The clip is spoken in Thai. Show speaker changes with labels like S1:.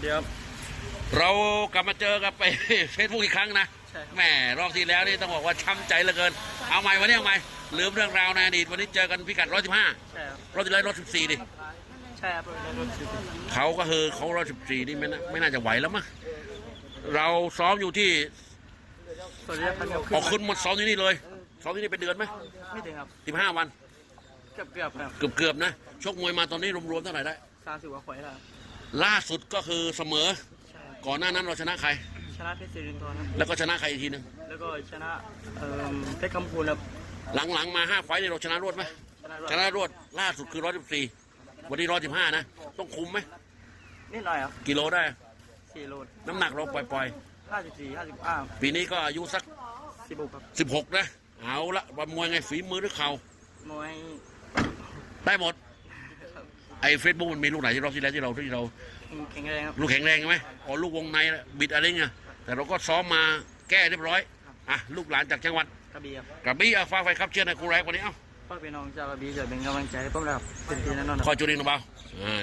S1: เดี๋ยว
S2: เรากลับมาเจอกับไปเฟซบุ๊กอีกครั้งนะ
S1: ใช่ครับ
S2: แหม่รอบที่แล้วนี่ต้องบอกว่าช้ำใจเหลือเกิน เอาใหม่วันนี้เอาใหม่ลืมเรื่องราวในอดีตวันนี้เจอกันพิกัด115
S1: ใช่ครับ
S2: รอบที่แล้ว114ดิ
S1: ใช่ครับในรุ่นสิบ
S2: เขาก็คือเขา114นี่ไม่น่าไม่น่าจะไหวแล้วมั้งเราซ้อมอยู่ที่
S1: สวัสดีครับครับ
S2: ออกขึ้นหมดซ้อมที่นี่เลยซ้อมที่นี่เป็นเดือนไหม
S1: ไม่ถึงครับ
S2: 15วัน
S1: เกือบเกือบครับ
S2: เกือบเกือบๆนะชกมวยมาตอนนี้รวมๆเท่าไหร่ได้
S1: สามสิบกว่าขวายแล้วครับ
S2: ล่าสุดก็คือเสมอ
S1: ใช่ครับ
S2: ก่อนหน้านั้นเราชนะใคร
S1: ชนะเพชรศิรินทร์ครับ
S2: แล้วก็ชนะใครอีกทีหนึง
S1: แล้วก็ชนะเอ่อเพชรคำพูนครับ
S2: หลังๆมาห้าไฟต์เนี่ยเราชนะรวดไหม
S1: ชนะรว
S2: ช
S1: ด
S2: นะรวดล่าสุดคือร้อยสิบสี่วันนี้ร้อยสิบห้านะ ต้องคุมไหม
S1: นิดหน่อยครับ
S2: กิโลได้
S1: สี่โล
S2: น้ำหนักเราปล่อย
S1: ห้าสิบสี่ห้าสิบห้า
S2: ๆ ปีนี้ก็อายุสัก
S1: สิบหกครับ
S2: สิบหกนะ เอาละวันมวยไงฝีมือหรือเข่าม
S1: วย
S2: ได้หมด ไอ้เฟซบุ๊กมันมีลูกไหนที่รอบที่แล้วที่เราที่เรา
S1: แข็งแรงครับ
S2: ลูกแข็งแรงใช่ไหมอ๋อลูกวงในน่ะบิดอะไรเงี้ยแต่เราก็ซ้อมมาแก้เรียบร้อยอะลูกหลานจากจังหวัด
S1: กระบี่ครับ
S2: กระบี่อะฟ้ากไฟครับเชียร์ในครูแรกวันนี้เอ้า
S1: ฝากพี่น้องชาวกระบี่ช่วยเป็นกำลังใจให้ผมนะครับเป็นทีแน่นอนครับ
S2: คอยจุดเองนะเบาอ่า